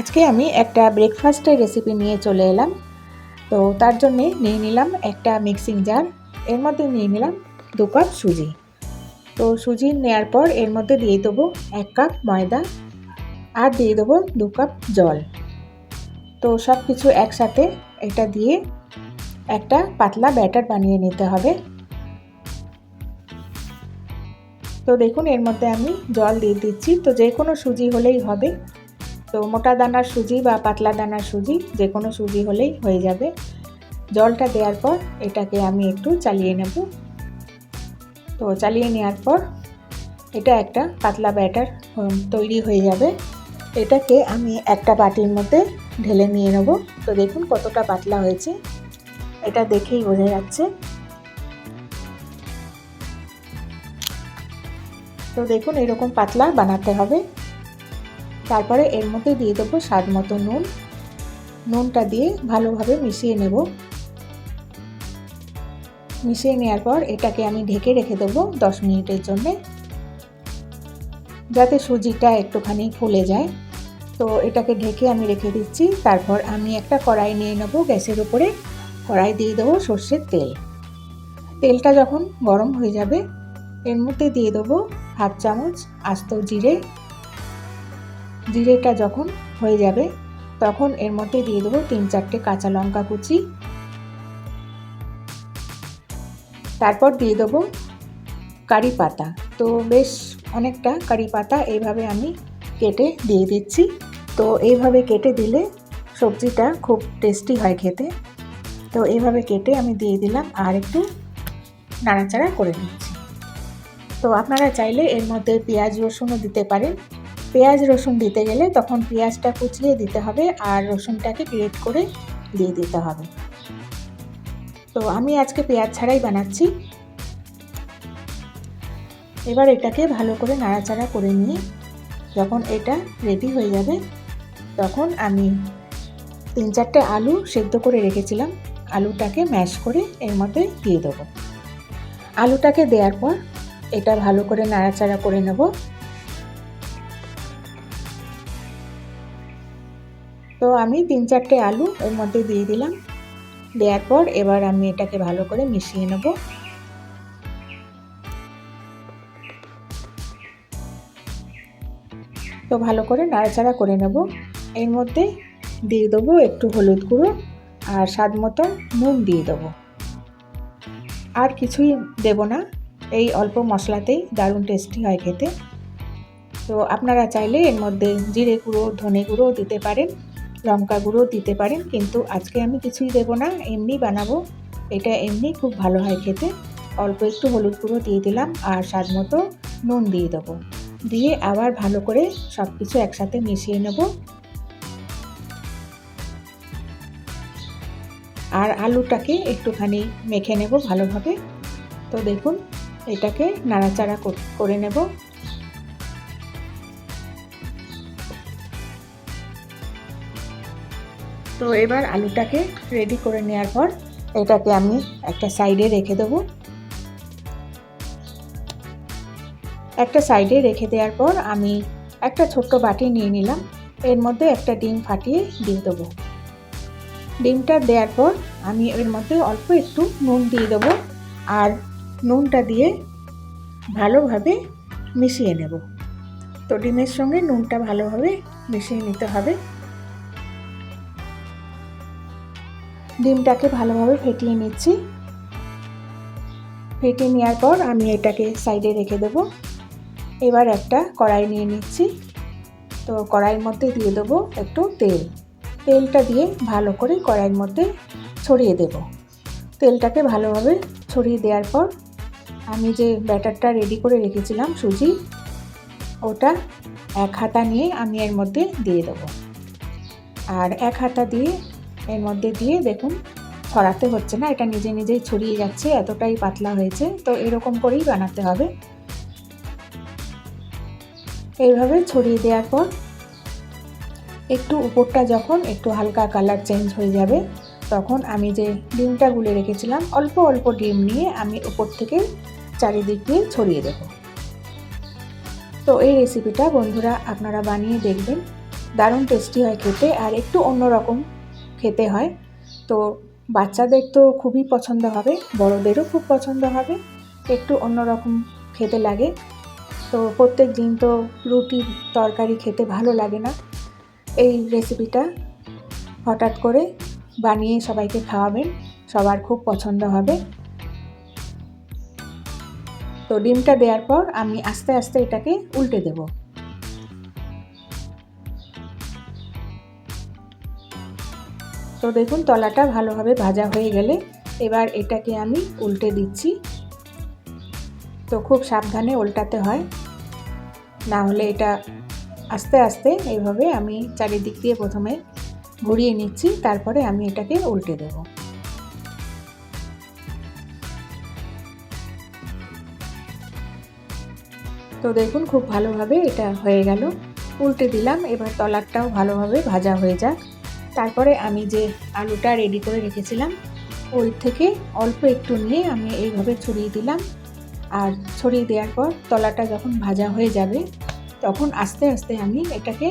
আজকে আমি একটা ব্রেকফাস্টের রেসিপি নিয়ে চলে এলাম। তো তার জন্যে নিয়ে নিলাম একটা মিক্সিং জার এর মধ্যে নিয়ে নিলাম দু কাপ সুজি। তো সুজি নেওয়ার পর এর মধ্যে দিয়ে দেবো এক কাপ ময়দা আর দিয়ে দেবো দু কাপ জল। তো সব কিছু একসাথে এটা দিয়ে একটা পাতলা ব্যাটার বানিয়ে নিতে হবে। তো দেখুন এর মধ্যে আমি জল দিয়ে দিচ্ছি। তো যে কোনো সুজি হলেই হবে। তো মোটা দানার সুজি বা পাতলা দানার সুজি যে কোনো সুজি হলেই হয়ে যাবে। জলটা দেওয়ার পর এটাকে আমি একটু চালিয়ে নেব। তো চালিয়ে নেওয়ার পর এটা একটা পাতলা ব্যাটার তৈরি হয়ে যাবে। এটাকে আমি একটা বাটির মধ্যে ঢেলে নিয়ে নেব। তো দেখুন কতটা পাতলা হয়েছে। এটা দেখেই বোঝা যাচ্ছে। তো দেখুন এরকম পাতলা বানাতে হবে। তারপরে এর মধ্যে দিয়ে দেবো স্বাদ মতো নুন। নুনটা দিয়ে ভালোভাবে মিশিয়ে নেব। মিশিয়ে নেওয়ার পর এটাকে আমি ঢেকে রেখে দেবো দশ মিনিটের জন্যে। যাতে সুজিটা একটুখানি ফুলে যায়। তো এটাকে ঢেকে আমি রেখে দিচ্ছি। তারপর আমি একটা কড়াই নিয়ে নেব গ্যাসের উপরে। কড়াই দিয়ে দেবো সর্ষের তেল। তেলটা যখন গরম হয়ে যাবে, এর মধ্যে দিয়ে দেবো হাফ চামচ আস্ত জিরে জিরেটা যখন হয়ে যাবে, তখন এর মধ্যে দিয়ে দেবো তিন চারটে কাঁচা লঙ্কা কুচি। তারপর দিয়ে দেবো কারি পাতা। তো বেশ অনেকটা কারি পাতা এইভাবে আমি কেটে দিয়ে দিচ্ছি। তো এইভাবে কেটে দিলে সবজিটা খুব টেস্টি হয় খেতে। তো এইভাবে কেটে আমি দিয়ে দিলাম আর একটু নাড়াচাড়া করে নিচ্ছি। তো আপনারা চাইলে এর মধ্যে পেঁয়াজ রসুনও দিতে পারেন। পেঁয়াজ রসুন দিতে গেলে তখন পেঁয়াজটা কুচিয়ে দিতে হবে আর রসুনটাকে গ্রেট করে দিয়ে দিতে হবে। তো আমি আজকে পেঁয়াজ ছাড়াই বানাচ্ছি। এবার এটাকে ভালো করে নাড়াচাড়া করে নিয়ে যখন এটা রেডি হয়ে যাবে, তখন আমি তিন চারটে আলু সেদ্ধ করে রেখেছিলাম। আলুটাকে ম্যাশ করে এর মধ্যে দিয়ে দেবো। আলুটাকে দেওয়ার পর এটা ভালো করে নাড়াচাড়া করে নেব। তো আমি তিন চারটে আলু এর মধ্যে দিয়ে দিলাম। দেওয়ার পর এবার আমি এটাকে ভালো করে মিশিয়ে নেব। তো ভালো করে নাড়াচাড়া করে নেব। এর মধ্যে দিয়ে দেবো একটু হলুদ গুঁড়ো আর স্বাদ মতো নুন দিয়ে দেবো। আর কিছুই দেব না, এই অল্প মশলাতেই দারুণ টেস্টি হয় খেতে। তো আপনারা চাইলে এর মধ্যে জিরে গুঁড়ো, ধনে গুঁড়ো দিতে পারেন। লঙ্কা গুঁড়ো দিতে পারেন, কিন্তু আজকে আমি কিছুই দেবো না, এমনি বানাবো। এটা এমনি খুব ভালো হয় খেতে। অল্প একটু হলুদ গুঁড়ো দিয়ে দিলাম আর স্বাদ মতো নুন দিয়ে দেবো। দিয়ে আবার ভালো করে সব কিছু একসাথে মিশিয়ে নেব। আর আলুটাকে একটুখানি মেখে নেব ভালোভাবে। তো দেখুন, এটাকে নাড়াচাড়া করে নেব। তো এবার আলুটাকে রেডি করে নেওয়ার পর এটাকে আমি একটা সাইডে রেখে দেবো। একটা সাইডে রেখে দেওয়ার পর আমি একটা ছোট্ট বাটি নিয়ে নিলাম। এর মধ্যে একটা ডিম ফাটিয়ে দিয়ে দেবো। ডিমটা দেওয়ার পর আমি এর মধ্যে অল্প একটু নুন দিয়ে দেবো আর নুনটা দিয়ে ভালোভাবে মিশিয়ে নেব। তো ডিমের সঙ্গে নুনটা ভালোভাবে মিশিয়ে নিতে হবে। ডিমটাকে ভালোভাবে ফেটিয়ে নিচ্ছি। ফেটিয়ে নেওয়ার পর আমি এটাকে সাইডে রেখে দেবো। এবার একটা কড়াই নিয়ে নিচ্ছি। তো কড়াইয়ের মধ্যে দিয়ে দেবো একটু তেল। তেলটা দিয়ে ভালো করে কড়াইয়ের মধ্যে ছড়িয়ে দেব। তেলটাকে ভালোভাবে ছড়িয়ে দেওয়ার পর আমি যে ব্যাটারটা রেডি করে রেখেছিলাম সুজি, ওটা এক হাতা নিয়ে আমি এর মধ্যে দিয়ে দেবো। আর এক হাতা দিয়ে এর মধ্যে দিয়ে দেখুন, ছড়াতে হচ্ছে না, এটা নিজে নিজেই ছড়িয়ে যাচ্ছে, এতটাই পাতলা হয়েছে, তো এরকম করেই বানাতে হবে। এইভাবে ছড়িয়ে দেওয়ার পর, একটু উপরটা যখন একটু হালকা কালার চেঞ্জ হয়ে যাবে, তখন আমি যে ডিমটা গুলে রেখেছিলাম, অল্প অল্প ডিম নিয়ে আমি উপর থেকে চারিদিক দিয়ে ছড়িয়ে দেব। তো এই রেসিপিটা বন্ধুরা আপনারা বানিয়ে দেখবেন, দারুণ টেস্টি হয় খেতে, আর একটু অন্যরকম খেতে হয়। তো বাচ্চাদের তো খুবই পছন্দ হবে, বড়োদেরও খুব পছন্দ হবে। একটু অন্যরকম খেতে লাগে। তো প্রত্যেক দিন তো রুটি তরকারি খেতে ভালো লাগে না। এই রেসিপিটা হঠাৎ করে বানিয়ে সবাইকে খাওয়াবেন, সবার খুব পছন্দ হবে। তো ডিমটা দেওয়ার পর আমি আস্তে আস্তে এটাকে উল্টে দেব। তো দেখুন, তলাটা ভালোভাবে ভাজা হয়ে গেলে এবার এটাকে আমি উল্টে দিচ্ছি। তো খুব সাবধানে উল্টাতে হয়। না হলে এটা আস্তে আস্তে এইভাবে আমি চারিদিক দিয়ে প্রথমে ঘুরিয়ে নিচ্ছি, তারপরে আমি এটাকে উল্টে দেব। তো দেখুন, খুব ভালোভাবে এটা হয়ে গেল। উল্টে দিলাম, এবার তলারটাও ভালোভাবে ভাজা হয়ে যাক। তারপরে আমি যে আলুটা রেডি করে রেখেছিলাম ওই থেকে অল্প একটু নিয়ে আমি এইভাবে ছড়িয়ে দিলাম। আর ছড়িয়ে দেওয়ার পর তলাটা যখন ভাজা হয়ে যাবে, তখন আস্তে আস্তে আমি এটাকে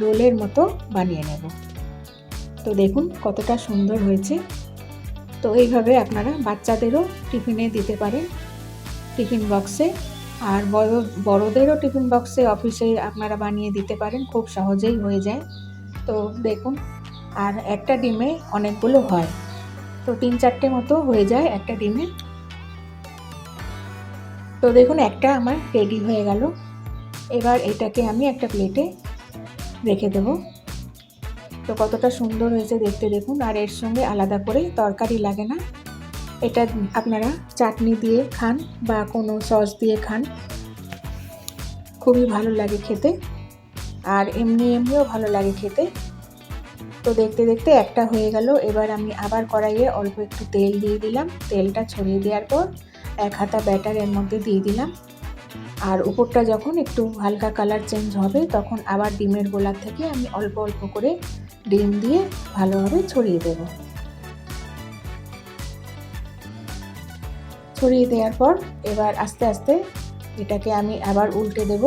রোলের মতো বানিয়ে নেব। তো দেখুন কতটা সুন্দর হয়েছে। তো এইভাবে আপনারা বাচ্চাদেরও টিফিনে দিতে পারেন টিফিন বক্সে। আর বড়, বড়োদেরও টিফিন বক্সে অফিসে আপনারা বানিয়ে দিতে পারেন, খুব সহজেই হয়ে যায়। তো দেখুন আর একটা ডিমে অনেকগুলো হয়। তো তিন চারটে মতো হয়ে যায় একটা ডিমে। তো দেখুন, একটা আমার রেডি হয়ে গেল। এবার এটাকে আমি একটা প্লেটে রেখে দেব। তো কতটা সুন্দর হয়েছে দেখতে দেখুন, আর এর সঙ্গে আলাদা করে তরকারি লাগে না। এটা আপনারা চাটনি দিয়ে খান বা কোনো সস দিয়ে খান। খুবই ভালো লাগে খেতে। আর এমনি এমনিও ভালো লাগে খেতে। তো দেখতে দেখতে একটা হয়ে গেল। এবার আমি আবার কড়াইয়ে অল্প একটু তেল দিয়ে দিলাম। তেলটা ছড়িয়ে দেওয়ার পর এক হাতা ব্যাটার এর মধ্যে দিয়ে দিলাম। আর উপরটা যখন একটু হালকা কালার চেঞ্জ হবে, তখন আবার ডিমের গোলার থেকে আমি অল্প অল্প করে ডিম দিয়ে ভালোভাবে ছড়িয়ে দেব। ছড়িয়ে দেওয়ার পর এবার আস্তে আস্তে এটাকে আমি আবার উল্টে দেব।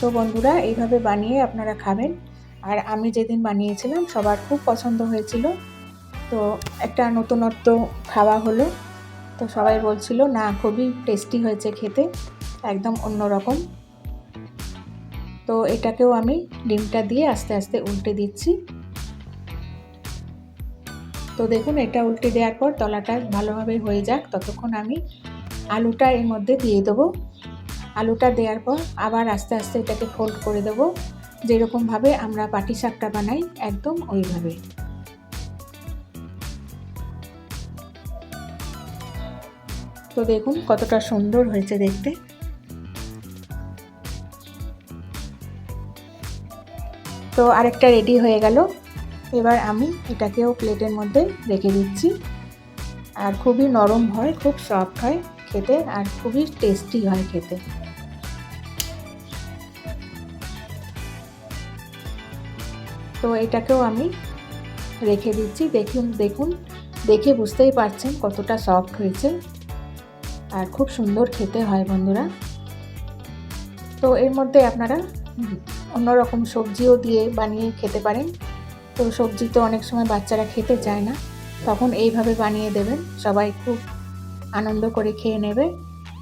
তো বন্ধুরা, এইভাবে বানিয়ে আপনারা খাবেন। আর আমি যেদিন বানিয়েছিলাম, সবার খুব পছন্দ হয়েছিল। তো একটা নতুনত্ব খাওয়া হলো। তো সবাই বলছিল, না, খুবই টেস্টি হয়েছে খেতে, একদম অন্যরকম। তো এটাকেও আমি ডিমটা দিয়ে আস্তে আস্তে উল্টে দিচ্ছি। তো দেখুন, এটা উল্টে দেওয়ার পর তলাটা ভালোভাবে হয়ে যাক। ততক্ষণ আমি আলুটা এর মধ্যে দিয়ে দেবো। আলুটা দেওয়ার পর আবার আস্তে আস্তে এটাকে ফোল্ড করে দেবো। যেরকমভাবে আমরা পাটি শাকটা বানাই, একদম ওইভাবে। তো দেখুন কতটা সুন্দর হয়েছে দেখতে। তো আরেকটা রেডি হয়ে গেল। এবার আমি এটাকেও প্লেটের মধ্যে রেখে দিচ্ছি। আর খুবই নরম হয়, খুব সফট হয় খেতে, আর খুবই টেস্টি হয় খেতে। তো এটাকেও আমি রেখে দিচ্ছি। দেখুন দেখুন, দেখে বুঝতেই পারছেন কতটা সফট হয়েছে আর খুব সুন্দর খেতে হয় বন্ধুরা। তো এর মধ্যে আপনারা অন্যরকম সবজিও দিয়ে বানিয়ে খেতে পারেন। তো সবজি তো অনেক সময় বাচ্চারা খেতে চায় না। তখন এইভাবে বানিয়ে দেবেন। সবাই খুব আনন্দ করে খেয়ে নেবে।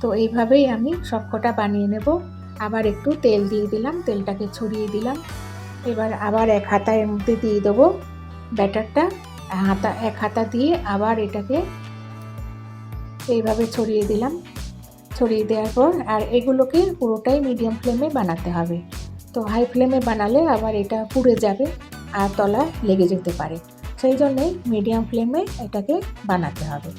তো এইভাবেই আমি সবকটা বানিয়ে নেব। আবার একটু তেল দিয়ে দিলাম। তেলটাকে ছড়িয়ে দিলাম। এবার আবার এক হাতা এর মধ্যে দিয়ে দেবো ব্যাটারটা। হাতা, এক হাতা দিয়ে আবার এটাকে এইভাবে ছড়িয়ে দিলাম। ছড়িয়ে দেওয়ার পর আর এগুলোকে পুরোটাই মিডিয়াম ফ্লেমে বানাতে হবে। তো হাই ফ্লেমে বানালে আবার এটা পুড়ে যাবে আর তলা লেগে যেতে পারে। সেই জন্যে মিডিয়াম ফ্লেমে এটাকে বানাতে হবে।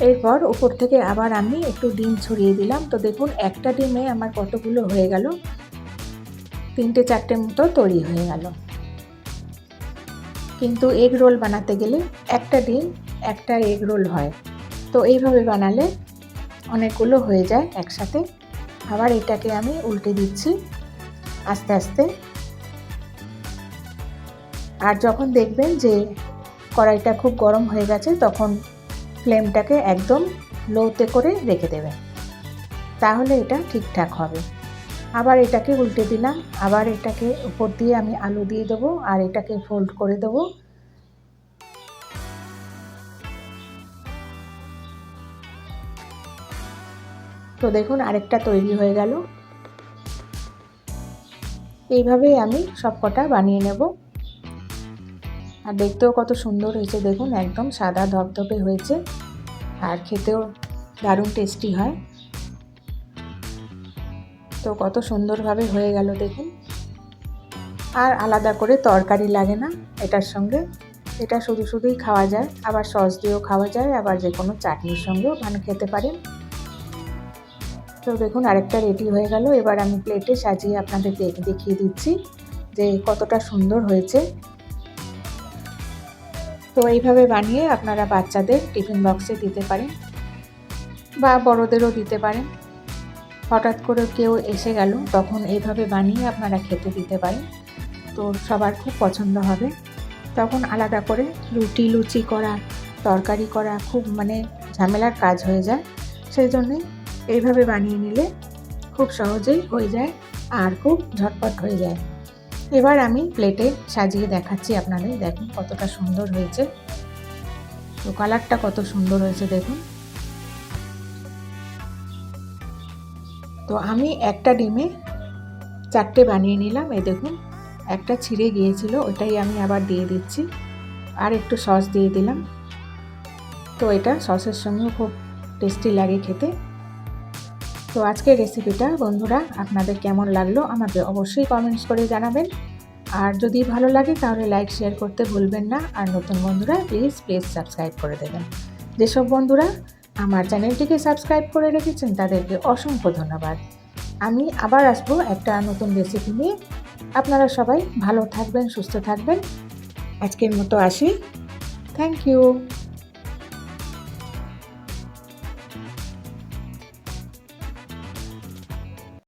এরপর উপর থেকে আবার আমি একটু ডিম ছড়িয়ে দিলাম। তো দেখুন, একটা ডিমে আমার কতগুলো হয়ে গেল। তিনটে চারটে মতো তৈরি হয়ে গেল। কিন্তু এগ রোল বানাতে গেলে একটা ডিম, একটা এগ রোল হয়। তো এইভাবে বানালে অনেকগুলো হয়ে যায় একসাথে। আবার এটাকে আমি উল্টে দিচ্ছি আস্তে আস্তে। আর যখন দেখবেন যে কড়াইটা খুব গরম হয়ে গেছে, তখন ফ্লেমটাকে একদম লোতে করে রেখে দেবেন। তাহলে এটা ঠিকঠাক হবে। আবার এটাকে উল্টে দিলাম। আবার এটাকে উপর দিয়ে আমি আলু দিয়ে দেবো আর এটাকে ফোল্ড করে দেবো। তো দেখুন আরেকটা তৈরি হয়ে গেল। এইভাবেই আমি সব কটা বানিয়ে নেব। আর দেখতেও কত সুন্দর হয়েছে, দেখুন একদম সাদা ধপধপে হয়েছে। আর খেতেও দারুণ টেস্টি হয়। তো কত সুন্দরভাবে হয়ে গেল দেখুন। আর আলাদা করে তরকারি লাগে না এটার সঙ্গে। এটা শুধু শুধুই খাওয়া যায়, আবার সস দিয়েও খাওয়া যায়, আবার যে কোনো চাটনির সঙ্গেও মানে খেতে পারেন। তো দেখুন আরেকটা রেডি হয়ে গেল। এবার আমি প্লেটে সাজিয়ে আপনাদের দেখিয়ে দিচ্ছি যে কতটা সুন্দর হয়েছে। তো এইভাবে বানিয়ে আপনারা বাচ্চাদের টিফিন বক্সে দিতে পারেন বা বড়দেরও দিতে পারেন। হঠাৎ করে কেউ এসে গেল, তখন এইভাবে বানিয়ে আপনারা খেতে দিতে পারেন। তো সবার খুব পছন্দ হবে। তখন আলাদা করে রুটি, লুচি করা, তরকারি করা খুব মানে ঝামেলার কাজ হয়ে যায়। সেই জন্যে এইভাবে বানিয়ে নিলে খুব সহজেই হয়ে যায় আর খুব ঝটপট হয়ে যায়। এবার আমি প্লেটে সাজিয়ে দেখাচ্ছি আপনাদের। দেখুন কতটা সুন্দর হয়েছে। তো কালারটা কত সুন্দর হয়েছে, দেখুন। তো আমি একটা ডিমে চারটে বানিয়ে নিলাম। এই দেখুন, একটা ছিঁড়ে গিয়েছিল, ওটাই আমি আবার দিয়ে দিচ্ছি। আর একটু সস দিয়ে দিলাম। তো এটা সসের সঙ্গেও খুব টেস্টি লাগে খেতে। তো আজকের রেসিপিটা বন্ধুরা, আপনাদের কেমন লাগল আমাকে অবশ্যই কমেন্টস করে জানাবেন। আর যদি ভালো লাগে তাহলে লাইক, শেয়ার করতে ভুলবেন না। আর নতুন বন্ধুরা, প্লিজ প্লিজ সাবস্ক্রাইব করে দেবেন। যেসব বন্ধুরা আমার চ্যানেলটিকে সাবস্ক্রাইব করে রেখেছেন তাদেরকে অসংখ্য ধন্যবাদ। আমি আবার আসব একটা নতুন রেসিপি নিয়ে। আপনারা সবাই ভালো থাকবেন, সুস্থ থাকবেন। আজকের মতো আসি। Thank you